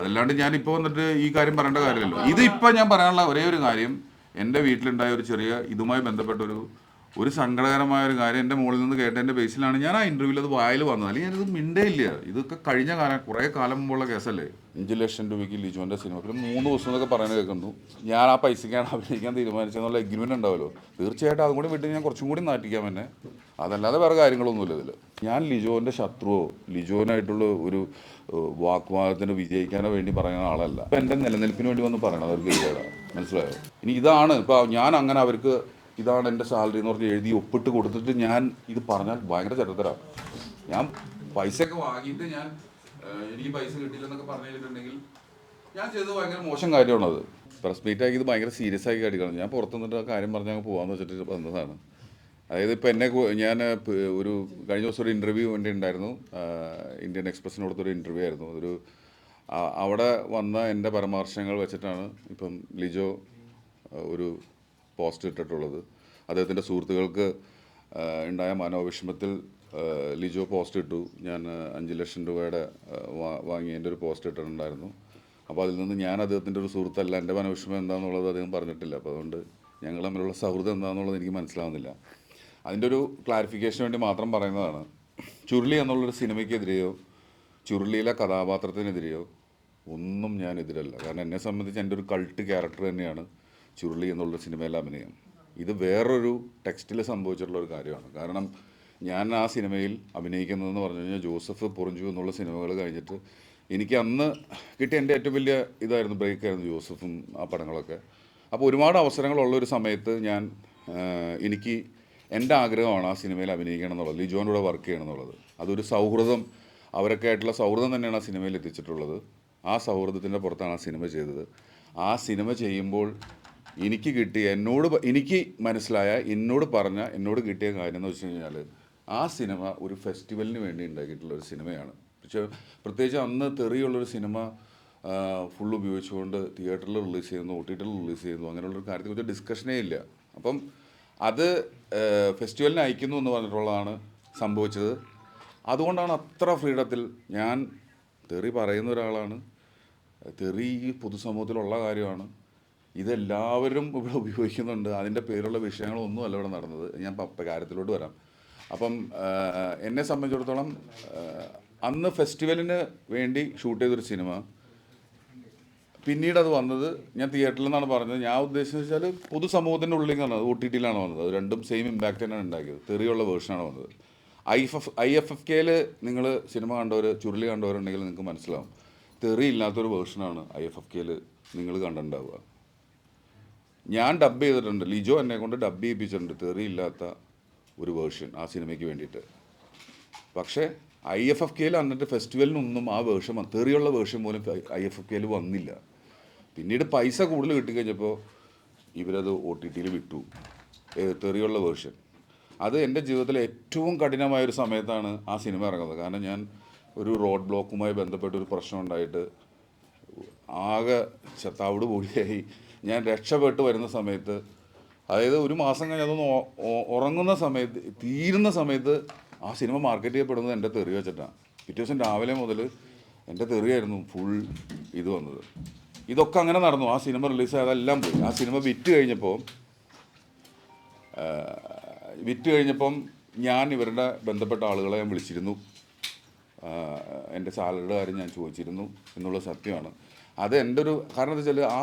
അതല്ലാണ്ട് ഞാൻ ഇപ്പോൾ വന്നിട്ട് ഈ കാര്യം പറയേണ്ട കാര്യമല്ലോ ഇത് ഇപ്പം ഞാൻ പറയാനുള്ള ഒരേ ഒരു കാര്യം എന്റെ വീട്ടിലുണ്ടായ ഒരു ചെറിയ ഇതുമായി ബന്ധപ്പെട്ട ഒരു ഒരു സങ്കടകരമായ ഒരു കാര്യം എന്റെ മുകളിൽ നിന്ന് കേട്ടതിന്റെ ബേസിലാണ് ഞാൻ ആ ഇന്റർവ്യൂവിൽ അത് വായിൽ വന്നത്. അല്ലെങ്കിൽ ഞാനിത് മിണ്ടേ ഇല്ല ഇതൊക്കെ കഴിഞ്ഞ കാലം കുറേ കാലം മുമ്പുള്ള കേസല്ലേ? അഞ്ച് ലക്ഷം രൂപയ്ക്ക് ലിജോന്റെ സിനിമ പിന്നെ മൂന്ന് ദിവസം എന്നൊക്കെ പറയുന്നത് കേൾക്കുന്നു. ഞാൻ ആ പൈസയ്ക്കാണ് അഭിനയിക്കാൻ തീരുമാനിച്ചെന്നുള്ള എഗ്രിമെന്റ് ഉണ്ടാവുമല്ലോ തീർച്ചയായിട്ടും അതും കൂടി വിട്ട് ഞാൻ കുറച്ചും കൂടി നാട്ടിക്കാൻ എന്നെ. അതല്ലാതെ വേറെ കാര്യങ്ങളൊന്നുമില്ല ഇതിൽ ഞാൻ ലിജോന്റെ ശത്രുവോ ലിജോനായിട്ടുള്ള ഒരു വാക്വാദത്തിന് വിജയിക്കാനോ വേണ്ടി പറയുന്ന ആളല്ല. എന്റെ നിലനിൽപ്പിന് വേണ്ടി വന്ന് പറയണം അവർക്ക് മനസ്സിലായോ? ഇനി ഇതാണ്. ഇപ്പോൾ ഞാൻ അങ്ങനെ അവർക്ക് ഇതാണ് എന്റെ സാലറി എന്ന് പറഞ്ഞ് എഴുതി ഒപ്പിട്ട് കൊടുത്തിട്ട് ഞാൻ ഇത് പറഞ്ഞാൽ ഭയങ്കര ചരിത്രമാണ് ഞാൻ പൈസയൊക്കെ വാങ്ങിയിട്ട് ഞാൻ എനിക്ക് പൈസ കിട്ടിയില്ലെന്നൊക്കെ പറഞ്ഞു കഴിഞ്ഞിട്ടുണ്ടെങ്കിൽ ഞാൻ ചെയ്തത് ഭയങ്കര മോശം കാര്യമാണത് പ്രസ് മീറ്റ് ആക്കി ഇത് ഭയങ്കര സീരിയസ് ആക്കി കാട്ടിക്കണം ഞാൻ പുറത്തു നിന്നിട്ട് കാര്യം പറഞ്ഞ് അങ്ങ് പോകാമെന്ന് വെച്ചിട്ട് വന്നതാണ്. അതായത് ഇപ്പോൾ എന്നെ ഞാൻ ഒരു കഴിഞ്ഞ ദിവസം ഒരു ഇന്റർവ്യൂ വേണ്ടി ഉണ്ടായിരുന്നു. ഇന്ത്യൻ എക്സ്പ്രസ്സിന് കൊടുത്തൊരു ഇന്റർവ്യൂ ആയിരുന്നു. അതൊരു അവിടെ വന്ന എന്റെ പരാമർശങ്ങൾ വെച്ചിട്ടാണ് ഇപ്പം ലിജോ ഒരു പോസ്റ്റ് ഇട്ടിട്ടുള്ളത്. അദ്ദേഹത്തിന്റെ സുഹൃത്തുക്കൾക്ക് ഉണ്ടായ മനോവിഷമത്തിൽ ലിജോ പോസ്റ്റ് ഇട്ടു. ഞാൻ അഞ്ച് ലക്ഷം രൂപയുടെ ആ, വാ- വാങ്ങിയതിന്റെ ഒരു പോസ്റ്റ് ഇട്ടിട്ടുണ്ടായിരുന്നു. അപ്പോൾ അതിൽ നിന്ന് ഞാൻ അദ്ദേഹത്തിന്റെ ഒരു സുഹൃത്തല്ല. എന്റെ മനോവിഷമം എന്താണെന്നുള്ളത് അദ്ദേഹം പറഞ്ഞിട്ടില്ല. അപ്പോൾ അതുകൊണ്ട് ഞങ്ങൾ തമ്മിലുള്ള സൗഹൃദം എന്താണെന്നുള്ളത് എനിക്ക് മനസ്സിലാവുന്നില്ല. അതിന്റെ ഒരു ക്ലാരിഫിക്കേഷന് വേണ്ടി മാത്രം പറയുന്നതാണ്. ചുരുളി എന്നുള്ളൊരു സിനിമയ്ക്കെതിരെയോ ചുരുളിയിലെ കഥാപാത്രത്തിനെതിരെയോ ഒന്നും ഞാൻ എതിരല്ല. കാരണം എന്നെ സംബന്ധിച്ച് എന്റെ ഒരു കൾട്ട് ക്യാരക്ടർ തന്നെയാണ്. ചുരുളി എന്നുള്ള സിനിമയിലെ അഭിനയം. ഇത് വേറൊരു ടെക്സ്റ്റിൽ സംഭവിച്ചിട്ടുള്ള ഒരു കാര്യമാണ്. കാരണം ഞാൻ ആ സിനിമയിൽ അഭിനയിക്കുന്നതെന്ന് പറഞ്ഞു കഴിഞ്ഞാൽ ജോസഫ് പൊറിഞ്ചു എന്നുള്ള സിനിമകൾ കഴിഞ്ഞിട്ട് എനിക്ക് അന്ന് കിട്ടിയ എന്റെ ഏറ്റവും വലിയ ഇതായിരുന്നു ബ്രേക്കായിരുന്നു ജോസഫും ആ പടങ്ങളൊക്കെ. അപ്പോൾ ഒരുപാട് അവസരങ്ങളുള്ള ഒരു സമയത്ത് ഞാൻ എനിക്ക് എന്റെ ആഗ്രഹമാണ് ആ സിനിമയിൽ അഭിനയിക്കണം എന്നുള്ളത്. ലിജോൻ കൂടെ വർക്ക് ചെയ്യണം എന്നുള്ളത് അതൊരു സൗഹൃദം അവരൊക്കെ ആയിട്ടുള്ള സൗഹൃദം തന്നെയാണ് ആ സിനിമയിൽ എത്തിച്ചിട്ടുള്ളത്. ആ സൗഹൃദത്തിന്റെ പുറത്താണ് ആ സിനിമ ചെയ്തത്. ആ സിനിമ ചെയ്യുമ്പോൾ എനിക്ക് കിട്ടിയ എന്നോട് എനിക്ക് മനസ്സിലായ എന്നോട് പറഞ്ഞ എന്നോട് കിട്ടിയ കാര്യം എന്ന് വെച്ച് കഴിഞ്ഞാൽ ആ സിനിമ ഒരു ഫെസ്റ്റിവലിന് വേണ്ടി ഉണ്ടാക്കിയിട്ടുള്ള ഒരു സിനിമയാണ്. പക്ഷേ പ്രത്യേകിച്ച് അന്ന് തെറിയുള്ളൊരു സിനിമ ഫുൾ ഉപയോഗിച്ചുകൊണ്ട് തിയേറ്ററിൽ റിലീസ് ചെയ്യുന്നു ഒ ടി ടിയിൽ റിലീസ് ചെയ്യുന്നു അങ്ങനെയുള്ളൊരു കാര്യത്തെക്കുറിച്ച് ഡിസ്കഷനേ ഇല്ല. അപ്പം അത് ഫെസ്റ്റിവലിന് അയക്കുന്നു എന്ന് പറഞ്ഞിട്ടുള്ളതാണ് സംഭവിച്ചത്. അതുകൊണ്ടാണ് അത്ര ഫ്രീഡത്തിൽ ഞാൻ തെറി പറയുന്ന ഒരാളാണ്. തെറി ഈ പൊതുസമൂഹത്തിലുള്ള കാര്യമാണ്. ഇതെല്ലാവരും ഇവിടെ ഉപയോഗിക്കുന്നുണ്ട്. അതിന്റെ പേരുള്ള വിഷയങ്ങളൊന്നും അല്ല ഇവിടെ നടന്നത്. ഞാൻ കാര്യത്തിലോട്ട് വരാം. അപ്പം എന്നെ സംബന്ധിച്ചിടത്തോളം അന്ന് ഫെസ്റ്റിവലിന് വേണ്ടി ഷൂട്ട് ചെയ്തൊരു സിനിമ. പിന്നീട് അത് വന്നത് ഞാൻ തിയേറ്ററിൽ നിന്നാണ് പറഞ്ഞത്. ഞാൻ ഉദ്ദേശിച്ചത് വെച്ചാൽ പൊതുസമൂഹത്തിന്റെ ഉള്ളിൽ നിന്നാണ് ഒ ടി ടിയിലാണ് വന്നത്. അത് രണ്ടും സെയിം ഇമ്പാക്റ്റ് തന്നെയാണ് ഉണ്ടാക്കിയത്. തെറിയുള്ള വേർഷനാണ് വന്നത്. I F F I F F കെയിൽ നിങ്ങൾ സിനിമ കണ്ടവർ ചുരുളി കണ്ടവരുണ്ടെങ്കിൽ നിങ്ങൾക്ക് മനസ്സിലാവും. തെറി ഇല്ലാത്തൊരു വേർഷനാണ് ഐ എഫ് എഫ് കെയിൽ നിങ്ങൾ കണ്ടിട്ടുണ്ടാവുക. ഞാൻ ഡബ് ചെയ്തിട്ടുണ്ട്. ലിജോ എന്നെ കൊണ്ട് ഡബ് ചെയ്യിപ്പിച്ചിട്ടുണ്ട്. തെറി ഇല്ലാത്ത ഒരു വേർഷൻ ആ സിനിമയ്ക്ക് വേണ്ടിയിട്ട്. പക്ഷേ ഐ എഫ് എഫ് കെയിൽ അന്നിട്ട് ഫെസ്റ്റിവലിനൊന്നും ആ വേർഷൻ തെറിയുള്ള വേർഷൻ പോലും ഐ എഫ് എഫ് കെയിൽ വന്നില്ല. പിന്നീട് പൈസ കൂടുതൽ കിട്ടിക്കഴിഞ്ഞപ്പോൾ ഇവരത് ഒ ടി ടിയിൽ വിട്ടു. തെറിയുള്ള വേർഷൻ അത് എന്റെ ജീവിതത്തിലെ ഏറ്റവും കഠിനമായൊരു സമയത്താണ് ആ സിനിമ ഇറങ്ങുന്നത്. കാരണം ഞാൻ ഒരു റോഡ് ബ്ലോക്കുമായി ബന്ധപ്പെട്ട ഒരു പ്രശ്നം ഉണ്ടായിട്ട് ആകെ ചത്താവിട് പൊടിയായി ഞാൻ രക്ഷപ്പെട്ട് വരുന്ന സമയത്ത് അതായത് ഒരു മാസം കഴിഞ്ഞ് അതൊന്ന് ഉറങ്ങുന്ന സമയത്ത് തീരുന്ന സമയത്ത് ആ സിനിമ മാർക്കറ്റ് ചെയ്യപ്പെടുന്നത് എന്റെ തെറി വെച്ചിട്ടാണ് പിറ്റേ ദിവസം രാവിലെ മുതൽ എന്റെ തെറിയായിരുന്നു ഫുൾ ഇത് വന്നത്. ഇതൊക്കെ അങ്ങനെ നടന്നു. ആ സിനിമ റിലീസ് അതെല്ലാം പോയി. ആ സിനിമ വിറ്റ് കഴിഞ്ഞപ്പോൾ വിറ്റ് കഴിഞ്ഞപ്പം ഞാൻ ഇവരുടെ ബന്ധപ്പെട്ട ആളുകളെ ഞാൻ വിളിച്ചിരുന്നു. എന്റെ സാലറിയുടെ കാര്യം ഞാൻ ചോദിച്ചിരുന്നു എന്നുള്ള സത്യമാണ്. അത് എന്റെ ഒരു കാരണം എന്താ വെച്ചാൽ ആ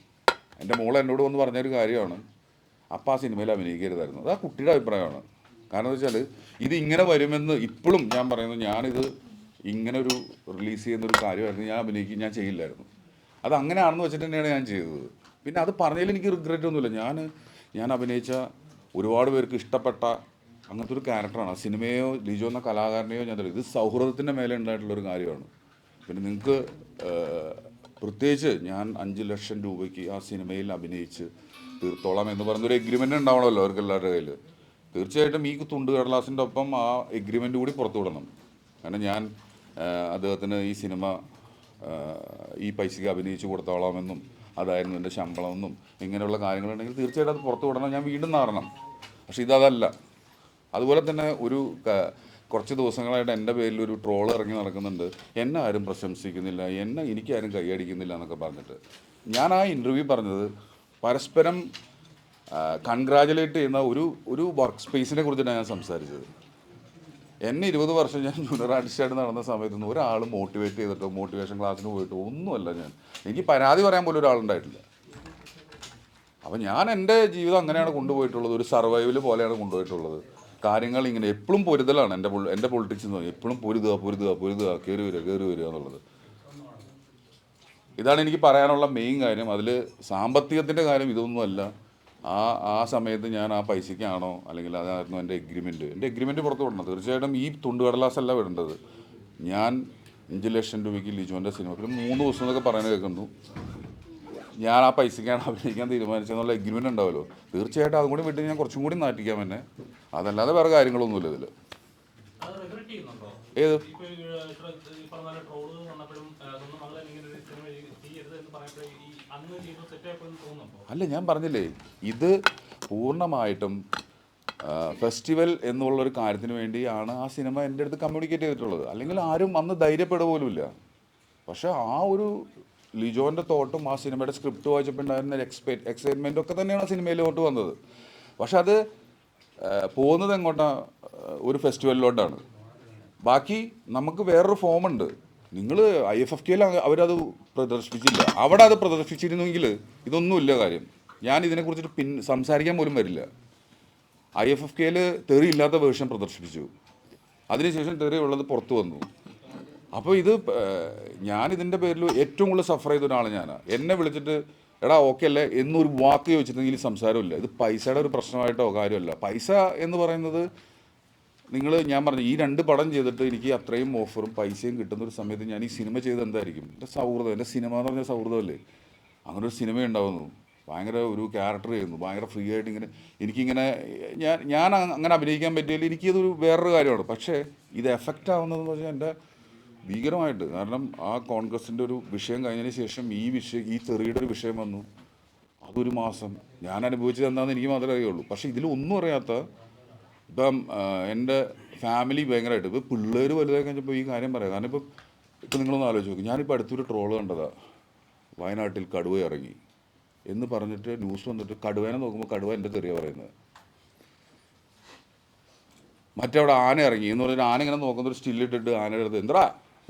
എന്റെ മോൾ എന്നോട് വന്ന് പറഞ്ഞൊരു കാര്യമാണ്. അപ്പം ആ സിനിമയിൽ അഭിനയിക്കരുതായിരുന്നു. അത് ആ കുട്ടിയുടെ അഭിപ്രായമാണ്. കാരണം വെച്ചാൽ ഇത് ഇങ്ങനെ വരുമെന്ന് ഇപ്പോഴും ഞാൻ പറയുന്നു. ഞാനിത് ഇങ്ങനെ ഒരു റിലീസ് ചെയ്യുന്ന ഒരു കാര്യമായിരുന്നു. ഞാൻ അഭിനയിക്കും ഞാൻ ചെയ്യില്ലായിരുന്നു. അത് അങ്ങനെയാണെന്ന് വെച്ചിട്ട് തന്നെയാണ് ഞാൻ ചെയ്തത്. പിന്നെ അത് പറഞ്ഞതിൽ എനിക്ക് റിഗ്രറ്റ് ഒന്നുമില്ല. ഞാൻ ഞാൻ അഭിനയിച്ച ഒരുപാട് പേർക്ക് ഇഷ്ടപ്പെട്ട അങ്ങനത്തെ ഒരു ക്യാരക്ടറാണ് ആ സിനിമയോ ലിജോ എന്ന കലാകാരനെയോ ഞാൻ ഇത് സൗഹൃദത്തിന്റെ മേലെ ഉണ്ടായിട്ടുള്ളൊരു കാര്യമാണ്. പിന്നെ നിങ്ങൾക്ക് പ്രത്യേകിച്ച് ഞാൻ അഞ്ച് ലക്ഷം രൂപയ്ക്ക് ആ സിനിമയിൽ അഭിനയിച്ച് തീർത്തോളാം എന്ന് പറഞ്ഞൊരു എഗ്രിമെന്റ് ഉണ്ടാവണമല്ലോ അവർക്ക് എല്ലാവരുടെ കയ്യിൽ തീർച്ചയായിട്ടും ഈ തുണ്ട് കടലാസിന്റെ ഒപ്പം ആ എഗ്രിമെന്റ് കൂടി പുറത്തു വിടണം. കാരണം ഞാൻ അദ്ദേഹത്തിന് ഈ സിനിമ ഈ പൈസയ്ക്ക് അഭിനയിച്ച് കൊടുത്തോളാമെന്നും അതായിരുന്നു എന്റെ ശമ്പളമെന്നും ഇങ്ങനെയുള്ള കാര്യങ്ങളുണ്ടെങ്കിൽ തീർച്ചയായിട്ടും അത് പുറത്തു വിടണം. ഞാൻ വീണ്ടും നാറണം പക്ഷേ ഇതതല്ല. അതുപോലെ തന്നെ ഒരു കുറച്ച് ദിവസങ്ങളായിട്ട് എന്റെ പേരിൽ ഒരു ട്രോൾ ഇറങ്ങി നടക്കുന്നുണ്ട്. എന്നെ ആരും പ്രശംസിക്കുന്നില്ല. എന്നെ എനിക്കാരും കൈയടിക്കുന്നില്ല എന്നൊക്കെ പറഞ്ഞിട്ട്. ഞാൻ ആ ഇന്റർവ്യൂ പറഞ്ഞത് പരസ്പരം കൺഗ്രാജുലേറ്റ് ചെയ്യുന്ന ഒരു ഒരു വർക്ക് സ്പേസിനെ കുറിച്ചിട്ടാണ് ഞാൻ സംസാരിച്ചത്. എന്നെ ഇരുപത് വർഷം ഞാൻ ജൂനിയർ ആർട്ടിസ്റ്റായിട്ട് നടന്ന സമയത്തൊന്നും ഒരാൾ മോട്ടിവേറ്റ് ചെയ്തിട്ടോ മോട്ടിവേഷൻ ക്ലാസ്സിന് പോയിട്ടോ ഒന്നുമല്ല ഞാൻ. എനിക്ക് പരാതി പറയാൻ പോലും ഒരാളുണ്ടായിട്ടില്ല. അപ്പം ഞാൻ എന്റെ ജീവിതം അങ്ങനെയാണ് കൊണ്ടുപോയിട്ടുള്ളത്. ഒരു സർവൈവൽ പോലെയാണ് കൊണ്ടുപോയിട്ടുള്ളത്. കാര്യങ്ങൾ ഇങ്ങനെ എപ്പോഴും പൊരുതലാണ് എന്റെ എന്റെ പൊളിറ്റിക്സ് എന്ന് പറഞ്ഞാൽ എപ്പോഴും പൊരുതുക പൊരുതുക പൊരുതുക കയറി വരിക കയറി വരിക എന്നുള്ളത്. ഇതാണ് എനിക്ക് പറയാനുള്ള മെയിൻ കാര്യം. അതിൽ സാമ്പത്തികത്തിന്റെ കാര്യം ഇതൊന്നുമല്ല ആ ആ സമയത്ത് ഞാൻ ആ പൈസയ്ക്കാണോ അല്ലെങ്കിൽ അതായിരുന്നു എന്റെ എഗ്രിമെന്റ് എന്റെ എഗ്രിമെന്റ് പുറത്ത് വിടണം. തീർച്ചയായിട്ടും ഈ തുണ്ടുകടലാസല്ല വിടേണ്ടത്. ഞാൻ അഞ്ച് ലക്ഷം രൂപയ്ക്ക് ലിജോന്റെ സിനിമ പിന്നെ മൂന്ന് ദിവസം എന്നൊക്കെ പറയുന്നത് കേൾക്കുന്നു. ഞാൻ ആ പൈസയ്ക്കാണ് അഭിനയിക്കാൻ തീരുമാനിച്ചെന്നുള്ള എഗ്രിമെന്റ് ഉണ്ടാവുമല്ലോ. തീർച്ചയായിട്ടും അതും കൂടി വിട്ട് ഞാൻ കുറച്ചും കൂടി നാട്ടിക്കാൻ പിന്നെ അതല്ലാതെ വേറെ കാര്യങ്ങളൊന്നുമില്ല ഇതിൽ? ഏത്? അല്ല ഞാൻ പറഞ്ഞില്ലേ ഇത് പൂർണമായിട്ടും ഫെസ്റ്റിവൽ എന്നുള്ളൊരു കാര്യത്തിന് വേണ്ടിയാണ് ആ സിനിമ എന്റെ അടുത്ത് കമ്മ്യൂണിക്കേറ്റ് ചെയ്തിട്ടുള്ളത്. അല്ലെങ്കിൽ ആരും അന്ന് ധൈര്യപ്പെടുക പോലുമില്ല. പക്ഷെ ആ ഒരു ലിജോന്റെ തോട്ടും ആ സിനിമയുടെ സ്ക്രിപ്റ്റ് വായിച്ചപ്പോൾ ഉണ്ടായിരുന്ന എക്സ്പെ എക്സൈറ്റ്മെന്റ് ഒക്കെ തന്നെയാണ് ആ സിനിമയിലോട്ട് വന്നത്. പക്ഷെ അത് പോകുന്നത് എങ്ങോട്ടാണ് ഒരു ഫെസ്റ്റിവലിലോട്ടാണ്. ബാക്കി നമുക്ക് വേറൊരു ഫോമുണ്ട്. നിങ്ങൾ ഐ എഫ് എഫ് കെയിൽ അവരത് പ്രദർശിപ്പിച്ചില്ല. അവിടെ അത് പ്രദർശിപ്പിച്ചിരുന്നെങ്കിൽ ഇതൊന്നുമില്ല കാര്യം. ഞാൻ ഇതിനെക്കുറിച്ചിട്ട് പിൻ സംസാരിക്കാൻ പോലും വരില്ല. ഐ എഫ് എഫ് കെയിൽ തെറി ഇല്ലാത്ത വേർഷൻ പ്രദർശിപ്പിച്ചു. അതിനുശേഷം തെറി ഉള്ളത് പുറത്തു വന്നു. അപ്പോൾ ഇത് ഞാൻ ഇതിന്റെ പേരിൽ ഏറ്റവും കൂടുതൽ സഫർ ചെയ്ത ഒരാൾ ഞാൻ എന്നെ വിളിച്ചിട്ട് എടാ ഓക്കെ അല്ലേ? എന്നൊരു വാക്ക് ചോദിച്ചിട്ടുണ്ടെങ്കിൽ സംസാരമില്ല. ഇത് പൈസയുടെ ഒരു പ്രശ്നമായിട്ടോ കാര്യമല്ല. പൈസ എന്ന് പറയുന്നത് നിങ്ങൾ ഞാൻ പറഞ്ഞു ഈ രണ്ട് പടം ചെയ്തിട്ട് എനിക്ക് അത്രയും ഓഫറും പൈസയും കിട്ടുന്ന ഒരു സമയത്ത് ഞാൻ ഈ സിനിമ ചെയ്ത് എന്തായിരിക്കും? എന്റെ സൗഹൃദം എന്റെ സിനിമ എന്ന് പറഞ്ഞാൽ സൗഹൃദമല്ലേ? അങ്ങനെ ഒരു സിനിമ ഉണ്ടാവുന്നു. ഭയങ്കര ഒരു ക്യാരക്ടർ ചെയ്യുന്നു ഭയങ്കര ഫ്രീ ആയിട്ട് ഇങ്ങനെ എനിക്കിങ്ങനെ ഞാൻ ഞാൻ അങ്ങനെ അഭിനയിക്കാൻ പറ്റിയാൽ എനിക്കതൊരു വേറൊരു കാര്യമാണ്. പക്ഷേ ഇത് എഫക്റ്റ് ആവുന്നതെന്ന് പറഞ്ഞാൽ എന്റെ ഭീകരമായിട്ട്. കാരണം ആ കോൺഗ്രസിന്റെ ഒരു വിഷയം കഴിഞ്ഞതിന് ശേഷം ഈ വിഷയം ഈ തെറിയുടെ ഒരു വിഷയം വന്നു. അതൊരു മാസം. ഞാൻ അനുഭവിച്ചത് എന്താണെന്ന് എനിക്ക് മാത്രമേ അറിയുള്ളൂ. പക്ഷേ ഇതിലൊന്നും അറിയാത്ത ഇപ്പം എന്റെ ഫാമിലി ഭയങ്കരമായിട്ട്. ഇപ്പോൾ പിള്ളേർ വലുതായി കഴിഞ്ഞപ്പോൾ ഈ കാര്യം പറയാം. കാരണം ഇപ്പം ഇപ്പം നിങ്ങളൊന്ന് ആലോചിച്ച് നോക്കും. ഞാനിപ്പോൾ അടുത്തൊരു ട്രോൾ കണ്ടതാ. വയനാട്ടിൽ കടുവ ഇറങ്ങി. എന്ന് പറഞ്ഞിട്ട് ന്യൂസ് വന്നിട്ട് കടുവേനെ നോക്കുമ്പോൾ കടുവ എന്റെ തെറിയ പറയുന്നത്. മറ്റവിടെ ആന ഇറങ്ങി. എന്ന് പറഞ്ഞിട്ട് ആന ഇങ്ങനെ നോക്കുന്ന ഒരു സ്റ്റില്ലിട്ടിട്ട് ആനയുടെ അടുത്ത് എന്താ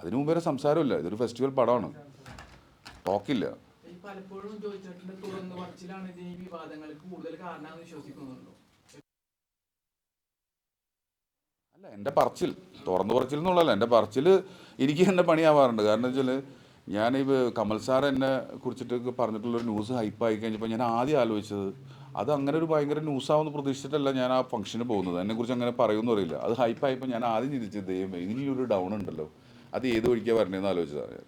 അതിനു മുമ്പ് വരെ സംസാരമില്ല. ഇതൊരു ഫെസ്റ്റിവൽ പടമാണ്. ടോക്കില്ല പലപ്പോഴും ചോദിച്ചിട്ടുണ്ട് തുറന്നു പറച്ചിലാണ് ഇതിന് വിവാദങ്ങൾക്ക് കൂടുതൽ കാരണമെന്ന് വിശ്വസിക്കുന്നുണ്ടോ? അല്ല എന്റെ പറച്ചിൽ. തുറന്നു പറച്ചിൽ എന്നുള്ളതല്ല. എന്റെ പറച്ചിൽ എനിക്ക് തന്നെ പണിയാവാറുണ്ട്. കാരണം വെച്ചാൽ ഞാൻ ഈ കമൽ സാർ എന്നെ കുറിച്ചിട്ട് പറഞ്ഞിട്ടുള്ളൊരു ന്യൂസ് ഹൈപ്പ് ആയി കഴിഞ്ഞപ്പോൾ ഞാൻ ആദ്യം ആലോചിച്ചത് അത് അങ്ങനെ ഒരു ഭയങ്കര ന്യൂസാവെന്ന് പ്രതീക്ഷിച്ചിട്ടല്ല ഞാൻ ആ ഫംഗ്ഷന് പോകുന്നത്. എന്നെക്കുറിച്ച് അങ്ങനെ പറയുമെന്ന് അറിയില്ല. അത് ഹൈപ്പായപ്പോൾ ഞാൻ ആദ്യം ചിന്തിച്ചത് ദൈവമേ ഇനിയൊരു ഡൗൺ ഉണ്ടല്ലോ. അത് ഏത് വഴിക്കാണ് വരണേന്ന് ആലോചിച്ചതാണ് ഞാൻ.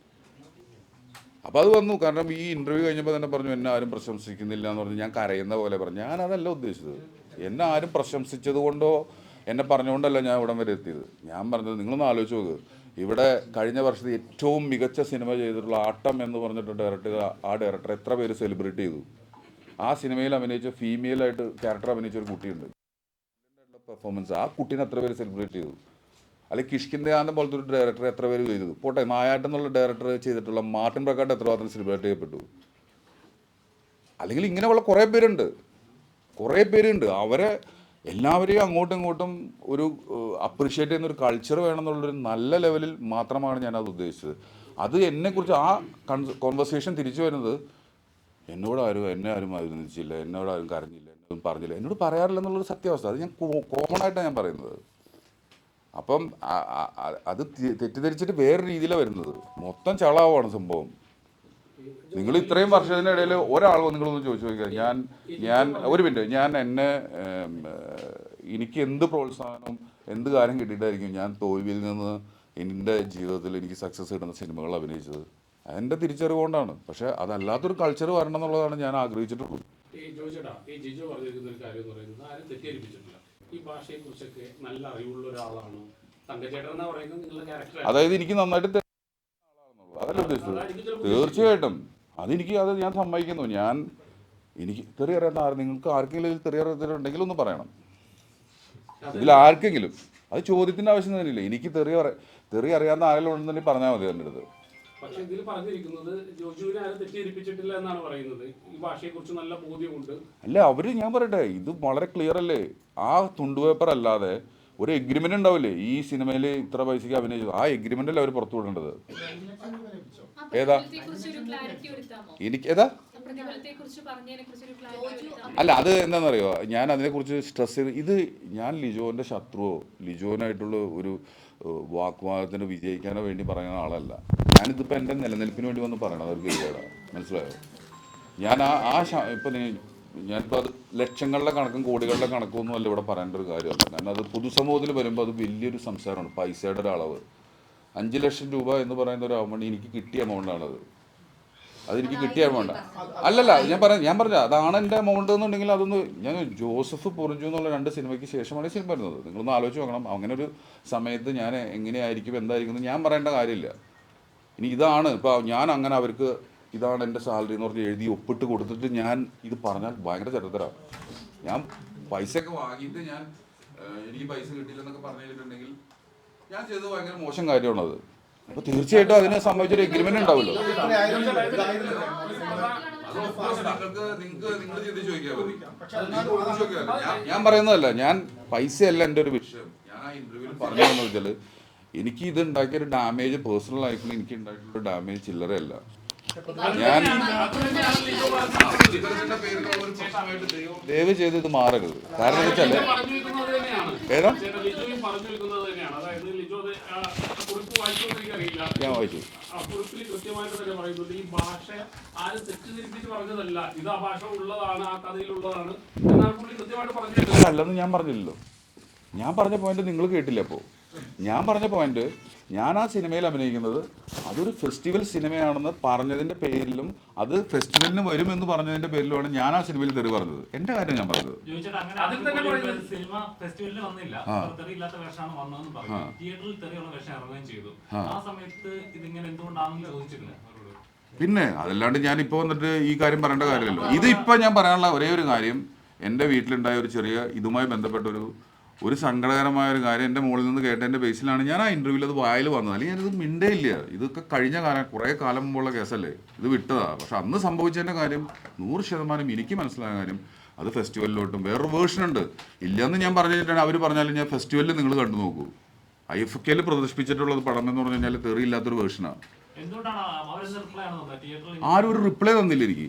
അപ്പോൾ അത് വന്നു. കാരണം ഈ ഇന്റർവ്യൂ കഴിഞ്ഞപ്പോൾ തന്നെ പറഞ്ഞു എന്നെ ആരും പ്രശംസിക്കുന്നില്ല എന്ന് പറഞ്ഞു ഞാൻ കരയുന്ന പോലെ പറഞ്ഞു. ഞാൻ അതല്ല ഉദ്ദേശിച്ചത്. എന്നെ ആരും പ്രശംസിച്ചത് കൊണ്ടോ എന്നെ പറഞ്ഞുകൊണ്ടല്ല ഞാൻ ഇവിടം വരെ എത്തിയത്. ഞാൻ പറഞ്ഞത് നിങ്ങളൊന്ന് ആലോചിച്ച് നോക്ക്. ഇവിടെ കഴിഞ്ഞ വർഷത്തെ ഏറ്റവും മികച്ച സിനിമ ചെയ്തിട്ടുള്ള ആട്ടം എന്ന് പറഞ്ഞിട്ട് ഡയറക്ടർ ആ ഡയറക്ടർ എത്ര പേര് സെലിബ്രേറ്റ് ചെയ്തു? ആ സിനിമയിൽ അഭിനയിച്ച ഫീമെയിൽ ആയിട്ട് ക്യാരക്ടർ അഭിനയിച്ച ഒരു കുട്ടിയുണ്ട്. പെർഫോമൻസ് ആ കുട്ടീനെ എത്ര പേര് സെലിബ്രേറ്റ് ചെയ്തു? അല്ലെങ്കിൽ കിഷ്കിന്ദയാനം പോലത്തെ ഒരു ഡയറക്ടർ എത്ര പേര് ചെയ്തു. പോട്ടെ മായാട്ട് എന്നുള്ള ഡയറക്ടർ ചെയ്തിട്ടുള്ള മാർട്ടിൻ പ്രക്കാട്ട് എത്ര മാത്രം സെലിബ്രേറ്റ് ചെയ്യപ്പെട്ടു അല്ലെങ്കിൽ ഇങ്ങനെയുള്ള കുറേ പേരുണ്ട്. കുറേ പേരുണ്ട്. അവരെ എല്ലാവരെയും അങ്ങോട്ടും ഇങ്ങോട്ടും ഒരു അപ്രിഷ്യേറ്റ് ചെയ്യുന്ന ഒരു കൾച്ചർ വേണമെന്നുള്ളൊരു നല്ല ലെവലിൽ മാത്രമാണ് ഞാനത് ഉദ്ദേശിച്ചത്. അത് എന്നെക്കുറിച്ച് ആ കോൺവെർസേഷൻ തിരിച്ചു വരുന്നത് എന്നോട് ആരും എന്നെ ആരും അഭിനന്ദിച്ചില്ല എന്നോട് ആരും കരഞ്ഞില്ല. എന്നോട് പറഞ്ഞില്ല. എന്നോട് പറയാറില്ല എന്നുള്ളൊരു സത്യാവസ്ഥ. അത് ഞാൻ കോമൺ ആയിട്ടാണ് ഞാൻ പറയുന്നത്. അപ്പം അത് തെറ്റിദ്ധരിച്ചിട്ട് വേറെ രീതിയിലാണ് വരുന്നത്. മൊത്തം ചളാവാണ് സംഭവം. നിങ്ങൾ ഇത്രയും വർഷത്തിനിടയിൽ ഒരാൾ നിങ്ങളൊന്ന് ചോദിച്ചു നോക്കിയാൽ ഞാൻ ഞാൻ ഒരു മിനിറ്റ്. ഞാൻ എന്നെ എനിക്ക് എന്ത് പ്രോത്സാഹനവും എന്ത് കാര്യം കിട്ടിയിട്ടായിരിക്കും ഞാൻ തോൽവിയിൽ നിന്ന് എന്റെ ജീവിതത്തിൽ എനിക്ക് സക്സസ് കിട്ടുന്ന സിനിമകൾ അഭിനയിച്ചത്? അതെന്റെ തിരിച്ചറിവ് കൊണ്ടാണ്. പക്ഷേ അതല്ലാത്തൊരു കൾച്ചർ വരണം എന്നുള്ളതാണ് ഞാൻ ആഗ്രഹിച്ചിട്ടുള്ളത്. ഈ ഈ ജിജോ പറഞ്ഞിരിക്കുന്ന ഒരു കാര്യം എന്ന് പറയുന്നത് ആരും തെറ്റിദ്ധരിപ്പിച്ചിട്ടില്ല. ഈ ഭാഷയെ കുറിച്ചൊക്കെ നല്ല അറിവുള്ള ഒരാളാണ്? തങ്കച്ചേട്ടൻ എന്ന് പറയുന്നത്? നിങ്ങളുടെ ക്യാരക്ടർ അതായത് എനിക്ക് നന്നായിട്ട്. അതല്ല ഉദ്ദേശിച്ചത്. തീർച്ചയായിട്ടും. അതെനിക്ക് അത് ഞാൻ സമ്മതിക്കുന്നു. ഞാൻ എനിക്ക് തെറി അറിയാത്ത ആര് നിങ്ങൾക്ക് ആർക്കെങ്കിലും ഇതിൽ തെറി ഒന്ന് പറയണം. ഇതിൽ ആർക്കെങ്കിലും. അത് ചോദ്യത്തിന്റെ ആവശ്യം തന്നെയില്ല? എനിക്ക് തെറി അറിയ തെറി അറിയാവുന്ന ആരെങ്കിലും ഉണ്ടെന്നുണ്ടെങ്കിൽ പറഞ്ഞാൽ മതി എന്റെ അടുത്ത്. പക്ഷെ ഇതിൽ പറഞ്ഞിരിക്കുന്നത് ജോജുവിനെ ആരും തെറ്റിദ്ധരിപ്പിച്ചിട്ടില്ല എന്നാണ് പറയുന്നത്. ഈ ഭാഷയെ കുറിച്ച് നല്ല ബോധ്യമുണ്ട്. അല്ല അവർ ഞാൻ പറയട്ടെ ഇത് വളരെ ക്ലിയർ അല്ലേ? ആ തുണ്ടുപേപ്പർ അല്ലാതെ ഒരു എഗ്രിമെന്റ് ഉണ്ടാവില്ലേ? ഈ സിനിമയിൽ ഇത്ര പൈസക്ക് അഭിനയിച്ചു ആ എഗ്രിമെന്റ് അല്ല അവർ പുറത്തു വിടേണ്ടത്? ഏതാ? എനിക്ക് ഏതാ? അല്ല അത് എന്താണെന്നറിയോ? ഞാൻ അതിനെക്കുറിച്ച് സ്ട്രെസ് ചെയ്ത് ഇത് ഞാൻ ലിജോന്റെ ശത്രുവോ? ലിജോനായിട്ടുള്ള ഒരു ഏഹ്, വാഗ്വാദത്തിന് വിജയിക്കാനോ വേണ്ടി പറയുന്ന ആളല്ല. ഞാനിതിപ്പോൾ എന്റെ നിലനിൽപ്പിന് വേണ്ടി വന്ന് പറയണത് അതൊരു കേടാ മനസ്സിലായോ? ഞാൻ ആ ആ ഇപ്പം ഞാനിപ്പോൾ അത് ലക്ഷങ്ങളുടെ കണക്കും കോടികളുടെ കണക്കും ഒന്നും അല്ല ഇവിടെ പറയേണ്ട ഒരു കാര്യമല്ല കാരണം അത് പൊതുസമൂഹത്തിൽ വരുമ്പോൾ അത് വലിയൊരു സംസാരമാണ്. പൈസയുടെ ഒരു അളവ് അഞ്ച് ലക്ഷം രൂപ എന്ന് പറയുന്ന ഒരു എമൗണ്ട് എനിക്ക് കിട്ടിയ എമൗണ്ടാണത് അതെനിക്ക് കിട്ടിയാൽ വേണ്ട അല്ലല്ല ഞാൻ പറഞ്ഞ ഞാൻ പറഞ്ഞ അതാണ് എന്റെ എമൗണ്ട് എന്നുണ്ടെങ്കിൽ അതൊന്ന് ഞാൻ ജോസഫ് പൊറിഞ്ചു എന്നുള്ള രണ്ട് സിനിമയ്ക്ക് ശേഷമാണ് സിനിമ വരുന്നത്. നിങ്ങളൊന്ന് ആലോചിച്ച് നോക്കണം. അങ്ങനെ ഒരു സമയത്ത് ഞാൻ എങ്ങനെയായിരിക്കും എന്തായിരിക്കും എന്ന് ഞാൻ പറയേണ്ട കാര്യമില്ല. ഇനി ഇതാണ് ഇപ്പോൾ ഞാൻ അങ്ങനെ അവർക്ക് ഇതാണ് എന്റെ സാലറി എന്ന് പറഞ്ഞ് എഴുതി ഒപ്പിട്ട് കൊടുത്തിട്ട് ഞാൻ ഇത് പറഞ്ഞാൽ ഭയങ്കര ചരിത്രമാണ് ഞാൻ പൈസയൊക്കെ വാങ്ങിയിട്ട് ഞാൻ എനിക്ക് പൈസ കിട്ടിയില്ലെന്നൊക്കെ പറഞ്ഞു കഴിഞ്ഞിട്ടുണ്ടെങ്കിൽ ഞാൻ ചെയ്തത് ഭയങ്കര മോശം കാര്യമാണത്. അപ്പോൾ തീർച്ചയായിട്ടും അതിനെ സംബന്ധിച്ചൊരു എഗ്രിമെന്റ് ഉണ്ടാവുമല്ലോ. ഞാൻ- പറയുന്നതല്ല ഞാൻ പൈസയല്ല എന്റെ ഒരു വിഷയം. ഞാൻ ആ ഇന്റർവ്യൂവിൽ പറഞ്ഞതെന്ന് വെച്ചാൽ എനിക്ക് ഇത് ഉണ്ടാക്കിയ ഒരു ഡാമേജ് പേഴ്സണൽ ലൈഫിൽ എനിക്ക് ഉണ്ടായിട്ടുള്ള ഒരു ഡാമേജ് ചില്ലറയല്ല. ഞാൻ ദയവ് ചെയ്ത് ഇത് മാറരുത്. കാരണം എന്താ വെക്കുന്നത് ഏതാ ചേട്ടാ ലിജോയും പറഞ്ഞു വെക്കുന്നത് തന്നെയാണ് അതായത് ലിജോ അത് ആ കുറിപ്പ് വായിച്ചോന്ന് എനിക്കറിയില്ല ഞാൻ വായിച്ചു. കുറിപ്പിൽ കൃത്യമായിട്ട് തന്നെ പറയുന്നുണ്ട്. ഈ ഭാഷ ആരും തെറ്റിദ്ധരിപ്പിച്ച് പറഞ്ഞതല്ല. ഇത് ആ ഭാഷ ഉള്ളതാണ് ആ കഥയിലുള്ളതാണ്. പുള്ളി കൃത്യമായിട്ട് അല്ലെന്ന് ഞാൻ പറഞ്ഞില്ലല്ലോ. ഞാൻ പറഞ്ഞ പോയിന്റ് നിങ്ങൾ കേട്ടില്ല അപ്പോൾ ഞാൻ പറഞ്ഞ പോയിന്റ് ഞാൻ ആ സിനിമയിൽ അഭിനയിക്കുന്നത് അതൊരു ഫെസ്റ്റിവൽ സിനിമയാണെന്ന് പറഞ്ഞതിന്റെ പേരിലും അത് ഫെസ്റ്റിവലിന് വരുമെന്ന് പറഞ്ഞതിന്റെ പേരിലുമാണ് ഞാൻ ആ സിനിമയിൽ തെറി പറഞ്ഞത്. എന്റെ കാര്യം ഞാൻ പറഞ്ഞത്. പിന്നെ അതല്ലാണ്ട് ഞാൻ ഇപ്പോൾ വന്നിട്ട് ഈ കാര്യം പറയേണ്ട കാര്യമല്ലോ ഇത് ഇപ്പം ഞാൻ പറയാനുള്ള ഒരേ ഒരു കാര്യം എന്റെ വീട്ടിലുണ്ടായ ഒരു ചെറിയ ഇതുമായി ബന്ധപ്പെട്ട ഒരു ഒരു സങ്കടകരമായ ഒരു കാര്യം എന്റെ മുകളിൽ നിന്ന് കേട്ട എന്റെ ബേസിലാണ് ഞാൻ ആ ഇന്റർവ്യൂവിൽ അത് വായിൽ വന്നത്. അല്ലെങ്കിൽ ഞാനിത് മിണ്ടേ ഇല്ല ഇതൊക്കെ കഴിഞ്ഞ കാലം കുറേ കാലം മുമ്പുള്ള കേസല്ലേ? ഇത് വിട്ടതാ. പക്ഷെ അന്ന് സംഭവിച്ചതിന്റെ കാര്യം നൂറ് ശതമാനം എനിക്ക് മനസ്സിലായ കാര്യം അത് ഫെസ്റ്റിവലിലോട്ടും വേറൊരു വേർഷൻ ഉണ്ട്. ഇല്ലയെന്ന് ഞാൻ പറഞ്ഞിട്ടാണ് അവർ പറഞ്ഞാലും ഞാൻ ഫെസ്റ്റിവലിൽ നിങ്ങൾ കണ്ടു നോക്കൂ. ഐ എഫ് കെയിൽ പ്രദർശിപ്പിച്ചിട്ടുള്ളത് പടം എന്ന് പറഞ്ഞു കഴിഞ്ഞാൽ തെറിയില്ലാത്തൊരു വേർഷനാണ് ആരും ഒരു റിപ്ലൈ തന്നില്ല എനിക്ക്.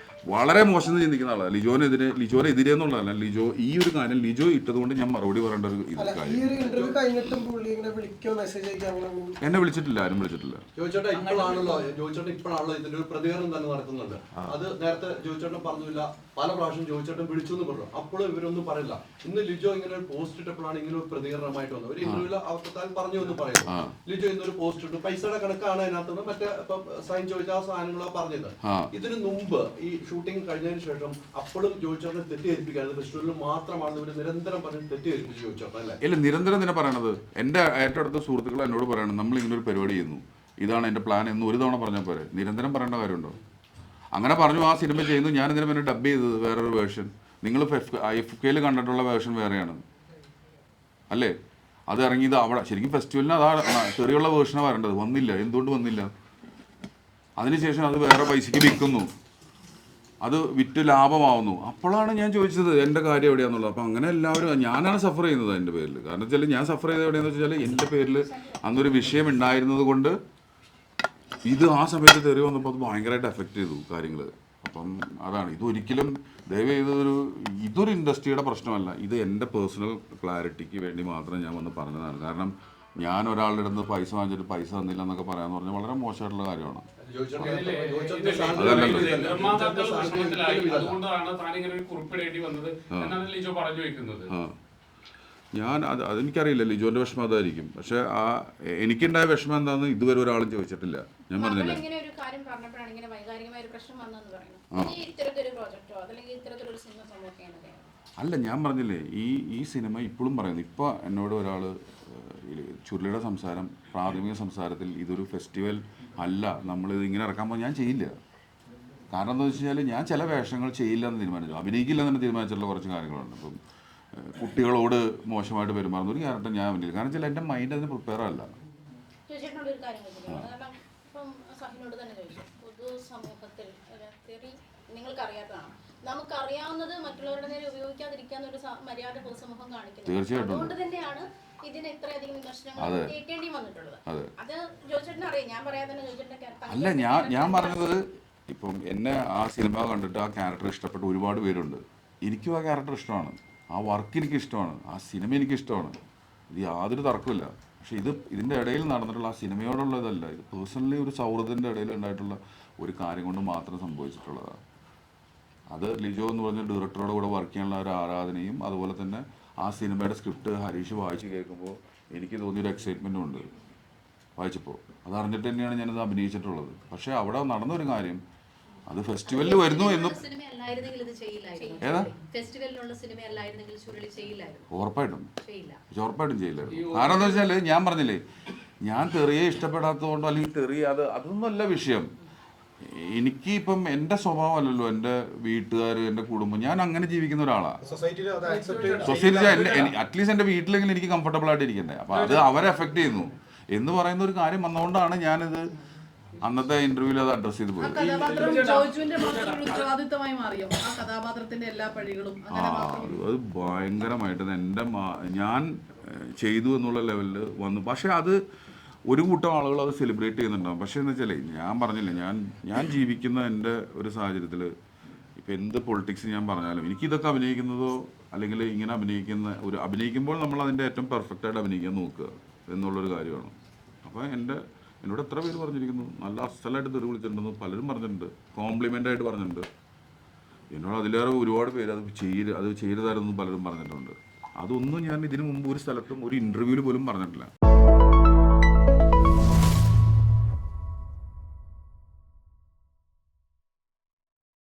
വളരെ മോശം ചിന്തിക്കുന്ന ആളാണ് ലിജോനെതിരെ ലിജോനെതിരെ എന്നുള്ളതല്ല. ലിജോ ഈ ഒരു കാര്യം ലിജോ ഇട്ടതുകൊണ്ട് ഞാൻ മറുപടി പറയേണ്ട ഒരു ഇത് കാര്യം ഒരു ഇന്റർവ്യൂ ഇങ്ങനെ വിളിക്കോ മെസ്സേജ് അയക്കോ അങ്ങനെ എന്നെ വിളിച്ചിട്ടില്ല ആരും വിളിച്ചിട്ടില്ല. ജോയിച്ചേട്ടൻ ഇപ്പോഴാണല്ലോ ജോയിച്ചേട്ടൻ ഇപ്പോഴാണല്ലോ ഇതിന്റെ ഒരു പ്രതികരണം തന്നെ നടക്കുന്നുണ്ട്. അത് നേരത്തെ ജോയിച്ചേട്ടൻ പറഞ്ഞില്ല പല പ്രാവശ്യം ജോയിച്ചേട്ടൻ വിളിച്ചു എന്ന് പറഞ്ഞു. അപ്പോഴും ഇവരൊന്നും പറയില്ല. ഇന്ന് ലിജോ ഇങ്ങനെ ഒരു പോസ്റ്റ് ഇട്ടപ്പോഴാണ് ഇങ്ങനെ ഒരു പ്രതികരണമായിട്ട് വന്നത്. ഒരു ഇന്റർവ്യൂൽ അവർക്ക് പറഞ്ഞു എന്ന് പറയുന്നു ലിജോ ഇന്നൊരു പോസ്റ്റ് ഇട്ടു. പൈസയുടെ കണക്കാണ് അതിനകത്ത് മറ്റേ സൈൻ ചോദിച്ച ആ സാധനങ്ങളാണ് പറഞ്ഞത്. ഇതിനു മുമ്പ് ഈ ഷൂട്ടിംഗ് കഴിഞ്ഞതിന് ശേഷം അപ്പോഴും ജോയിച്ചേട്ടനെ തെറ്റിദ്ധരിപ്പിക്കാതെ ഫെസ്റ്റിവലിൽ മാത്രമാണ് ഇവർ നിരന്തരം പറഞ്ഞ് തെറ്റിദ്ധരിപ്പിച്ച് ജോയിച്ചേട്ടൻ അല്ലേ? ഇല്ല നിരന്തരം തന്നെ പറയണത്. എന്റെ ഏറ്റവും അടുത്ത സുഹൃത്തുക്കൾ എന്നോട് പറയണം നമ്മൾ ഇങ്ങനെ ഒരു പരിപാടി ചെയ്യുന്നു. ഇതാണ് എന്റെ പ്ലാൻ എന്ന് ഒരു തവണ പറഞ്ഞാൽ പോരെ. നിരന്തരം പറയേണ്ട കാര്യമുണ്ടോ? അങ്ങനെ പറഞ്ഞു ആ സിനിമ ചെയ്യുന്നു. ഞാൻ ഇതിനെ പിന്നെ ഡബ് ചെയ്തത് വേറൊരു വേർഷൻ നിങ്ങൾ എഫ് കെയിൽ കണ്ടിട്ടുള്ള വേർഷൻ വേറെയാണ്. അല്ലേ? അത് ഇറങ്ങിയത് അവിടെ. ശരിക്കും ഫെസ്റ്റിവലിന് അതാ ചെറിയുള്ള വേർഷനാണ് വരേണ്ടത്. വന്നില്ല. എന്തുകൊണ്ട് വന്നില്ല? അതിനുശേഷം അത് വേറെ പൈസക്ക് വിൽക്കുന്നു. അത് വിറ്റ് ലാഭമാവുന്നു. അപ്പോഴാണ് ഞാൻ ചോദിച്ചത് എന്റെ കാര്യം എവിടെയാണെന്നുള്ളത്? അപ്പോൾ അങ്ങനെ എല്ലാവരും ഞാനാണ് സഫർ ചെയ്യുന്നത് എന്റെ പേരിൽ. കാരണം വെച്ചാൽ ഞാൻ സഫർ ചെയ്തത് എവിടെയാണെന്ന് വെച്ചാൽ എന്റെ പേരിൽ അന്നൊരു വിഷയം ഉണ്ടായിരുന്നത് കൊണ്ട് ഇത് ആ സമയത്ത് തെറി വന്നപ്പോൾ അത് ഭയങ്കരമായിട്ട് എഫക്റ്റ് ചെയ്തു കാര്യങ്ങൾ അപ്പം അതാണ്. ഇതൊരിക്കലും ദയവ് ചെയ്തൊരു ഇതൊരു ഇൻഡസ്ട്രിയുടെ പ്രശ്നമല്ല. ഇത് എന്റെ പേഴ്സണൽ ക്ലാരിറ്റിക്ക് വേണ്ടി മാത്രം ഞാൻ വന്ന് പറഞ്ഞതാണ്. കാരണം ഞാൻ ഒരാളുടെ അടുത്ത് പൈസ വാങ്ങിച്ചിട്ട് പൈസ തന്നില്ല എന്നൊക്കെ പറയാന്ന് പറഞ്ഞാൽ വളരെ മോശമായിട്ടുള്ള കാര്യമാണ്. ഞാൻ അത് അതെനിക്കറിയില്ല. ലിജോന്റെ വിഷമം അതായിരിക്കും. പക്ഷെ ആ എനിക്കുണ്ടായ വിഷമം എന്താണെന്ന് ഇതുവരെ ഒരാളും ചോദിച്ചിട്ടില്ല. ഞാൻ പറഞ്ഞില്ലേ? അല്ല ഞാൻ പറഞ്ഞില്ലേ ഈ ഈ സിനിമ ഇപ്പോഴും പറയുന്നു. ഇപ്പൊ എന്നോട് ഒരാൾ ചുരുളിയുടെ സംസാരം പ്രാഥമിക സംസാരത്തിൽ ഇതൊരു ഫെസ്റ്റിവൽ അല്ല. നമ്മളിത് ഇങ്ങനെ ഇറക്കാൻ പോകാൻ ഞാൻ ചെയ്യില്ല. കാരണം എന്താ വെച്ച് കഴിഞ്ഞാൽ ഞാൻ ചില വേഷങ്ങൾ ചെയ്യില്ല എന്ന് തീരുമാനിച്ചു. അഭിനയിക്കില്ല എന്ന് തീരുമാനിച്ചിട്ടുള്ള കുറച്ച് കാര്യങ്ങളുണ്ട്. ഇപ്പം കുട്ടികളോട് മോശമായിട്ട് പെരുമാറുന്ന ഒരു ക്യാരക്ടർ ഞാൻ അഭിനയിക്കും കാരണം ചില എന്റെ മൈൻഡ് അതിന് പ്രിപ്പയർ അല്ല. സമൂഹത്തിൽ നിങ്ങൾക്കറിയാത്തതാണ്. നമുക്കറിയാവുന്നത് മറ്റുള്ളവരുടെ നേരെ ഉപയോഗിക്കാതിരിക്കാന്ന് ഒരു മര്യാദ പൊതുസമൂഹം കാണിക്കുന്നത് അതുകൊണ്ട് തന്നെയാണ് അതെ. അതെ. അല്ല ഞാൻ ഞാൻ പറഞ്ഞത് ഇപ്പം എന്നെ ആ സിനിമ കണ്ടിട്ട് ആ ക്യാരക്ടർ ഇഷ്ടപ്പെട്ട ഒരുപാട് പേരുണ്ട്. എനിക്കും ആ ക്യാരക്ടർ ഇഷ്ടമാണ്. ആ വർക്ക് എനിക്ക് ഇഷ്ടമാണ്. ആ സിനിമ എനിക്ക് ഇഷ്ടമാണ്. ഇത് യാതൊരു തർക്കമില്ല പക്ഷെ ഇത് ഇതിന്റെ ഇടയിൽ നടന്നിട്ടുള്ള ആ സിനിമയോടുള്ള ഇതല്ല. ഇത് പേഴ്സണലി ഒരു സൗഹൃദത്തിന്റെ ഇടയിൽ ഉണ്ടായിട്ടുള്ള ഒരു കാര്യം കൊണ്ട് മാത്രം സംഭവിച്ചിട്ടുള്ളതാണ്. അത് ലിജോ എന്ന് പറഞ്ഞ ഡയറക്ടറോട് കൂടെ വർക്ക് ചെയ്യാനുള്ള ഒരു ആരാധനയും അതുപോലെ തന്നെ ആ സിനിമയുടെ സ്ക്രിപ്റ്റ് ഹരീഷ് വായിച്ച് കേൾക്കുമ്പോൾ എനിക്ക് തോന്നിയൊരു എക്സൈറ്റ്മെന്റും ഉണ്ട്. വായിച്ചപ്പോൾ. അത് അറിഞ്ഞിട്ട് തന്നെയാണ് ഞാനത് അഭിനയിച്ചിട്ടുള്ളത്. പക്ഷേ അവിടെ നടന്നൊരു കാര്യം അത് ഫെസ്റ്റിവലിൽ വരുന്നു എന്നും സിനിമ അല്ലായിരുന്നെങ്കിൽ ഇത് ചെയ്യില്ലായിരുന്നു. ഏതാ? സിനിമ അല്ലായിരുന്നെങ്കിൽ ചുരുളി ചെയ്യില്ലായിരുന്നു. ഉറപ്പായിട്ടും. ഉറപ്പായിട്ടും ചെയ്യില്ലായിരുന്നു. കാരണം എന്താ വെച്ചാൽ ഞാൻ പറഞ്ഞില്ലേ ഞാൻ തെറിയെ ഇഷ്ടപ്പെടാത്തതുകൊണ്ടോ അല്ലെങ്കിൽ തെറി അത് അതൊന്നുമല്ല വിഷയം. എനിക്ക് ഇപ്പം എന്റെ സ്വഭാവമല്ലല്ലോ എന്റെ വീട്ടുകാർ എന്റെ കുടുംബം. ഞാൻ അങ്ങനെ ജീവിക്കുന്ന ഒരാളാണ് സൊസൈറ്റി അറ്റ്ലീസ്റ്റ് എന്റെ വീട്ടിലെങ്കിലും എനിക്ക് കംഫർട്ടബിൾ ആയിട്ട് ഇരിക്കണ്ടേ. അപ്പോൾ അത് അവരെ എഫക്ട് ചെയ്യുന്നു. എന്ന് പറയുന്ന ഒരു കാര്യം വന്നുകൊണ്ടാണ് ഞാനിത് അന്നത്തെ ഇന്റർവ്യൂവിൽ അത് അഡ്രസ് ചെയ്ത് പോയത്. അത് ഭയങ്കരമായിട്ട്. എന്റെ ഞാൻ ചെയ്തു എന്നുള്ള ലെവലിൽ വന്നു. പക്ഷെ അത് ഒരു കൂട്ടം ആളുകൾ അത് സെലിബ്രേറ്റ് ചെയ്യുന്നുണ്ടാവും. പക്ഷേ എന്ന് വെച്ചാലേ ഞാൻ പറഞ്ഞില്ലേ ഞാൻ ഞാൻ ജീവിക്കുന്ന എന്റെ ഒരു സാഹചര്യത്തിൽ ഇപ്പം എന്ത് പൊളിറ്റിക്സ് ഞാൻ പറഞ്ഞാലും എനിക്കിതൊക്കെ അഭിനയിക്കുന്നതോ അല്ലെങ്കിൽ ഇങ്ങനെ അഭിനയിക്കുന്ന ഒരു അഭിനയിക്കുമ്പോൾ നമ്മൾ അതിന്റെ ഏറ്റവും പെർഫെക്റ്റ് ആയിട്ട് അഭിനയിക്കാൻ നോക്കുക എന്നുള്ളൊരു കാര്യമാണ്. അപ്പോൾ എന്റെ എന്നോട് എത്ര പേര് പറഞ്ഞിരിക്കുന്നു? നല്ല അസലായിട്ട് തെറി വിളിച്ചിട്ടുണ്ടെന്ന് പലരും പറഞ്ഞിട്ടുണ്ട്. കോംപ്ലിമെന്റ് ആയിട്ട് പറഞ്ഞിട്ടുണ്ട്. എന്നോട് അതിലേറെ ഒരുപാട് പേര് അത് ചെയ്യരുത് അത് ചെയ്യരുതായിരുന്നു പലരും പറഞ്ഞിട്ടുണ്ട്. അതൊന്നും ഞാൻ ഇതിനു മുമ്പ് ഒരു സ്ഥലത്തും ഒരു ഇന്റർവ്യൂവിൽ പോലും പറഞ്ഞിട്ടില്ല.